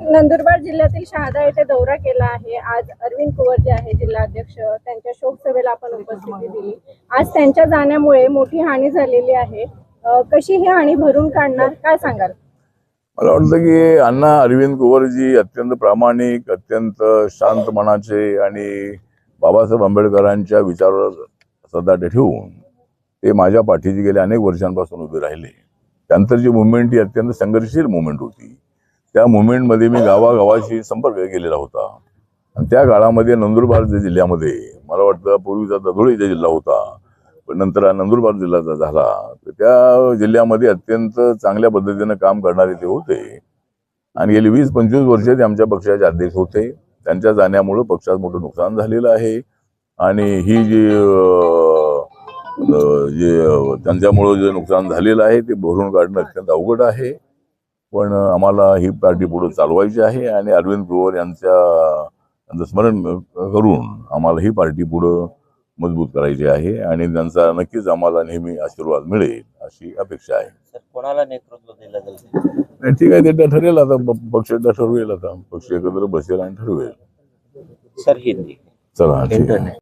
नंदुरबार जिल्ह्यातील शहादा येथे दौरा केला आहे. आज अरविंद कुवर जे आहे जिल्हाध्यक्ष त्यांच्या शोकसभेला आपण उपस्थिती दिली. आज त्यांच्या जाण्यामुळे मोठी हानी झालेली आहे. कशी ही हानी भरून काढणार काय सांगाल? मला वाटतं की अण्णा अरविंद कुवरजी अत्यंत प्रामाणिक अत्यंत शांत मनाचे आणि बाबासाहेब आंबेडकरांच्या विचारावर सदा ठेवून ते माझ्या पाठीशी गेल्या अनेक वर्षांपासून उभे राहिले. त्यानंतरची मुवमेंट ही अत्यंत संघर्षशील मुवमेंट होती. त्या मुवमेंटमध्ये मी गावागावाशी संपर्क केलेला होता. आणि त्या काळामध्ये नंदुरबार जिल्ह्यामध्ये मला वाटतं पूर्वीचा धुळेचा जिल्हा होता पण नंतर नंदुरबार जिल्ह्याचा झाला तर त्या जिल्ह्यामध्ये अत्यंत चांगल्या पद्धतीनं काम करणारे ते होते. आणि गेली वीस पंचवीस वर्ष ते आमच्या पक्षाचे अध्यक्ष होते. त्यांच्या जाण्यामुळं पक्षात मोठं नुकसान झालेलं आहे. आणि ही जी जे त्यांच्यामुळं जे नुकसान झालेलं आहे ते भरून काढणं अत्यंत अवघड आहे. पण आम्हाला ही पार्टी पुढे चालवायची आहे आणि अरविंद पवार यांच्या यांचं स्मरण करून आम्हाला ही पार्टी पुढं मजबूत करायची आहे आणि त्यांचा नक्कीच आम्हाला नेहमी आशीर्वाद मिळेल अशी अपेक्षा आहे. सर कोणाला नेतृत्व दिलं जाईल? नाही, ठीक आहे ते ठरेल आता पक्ष एकदा ठरवेल आता. पक्ष एकत्र बसेल आणि ठरवेल. सर हिंदी. चला ठीक आहे.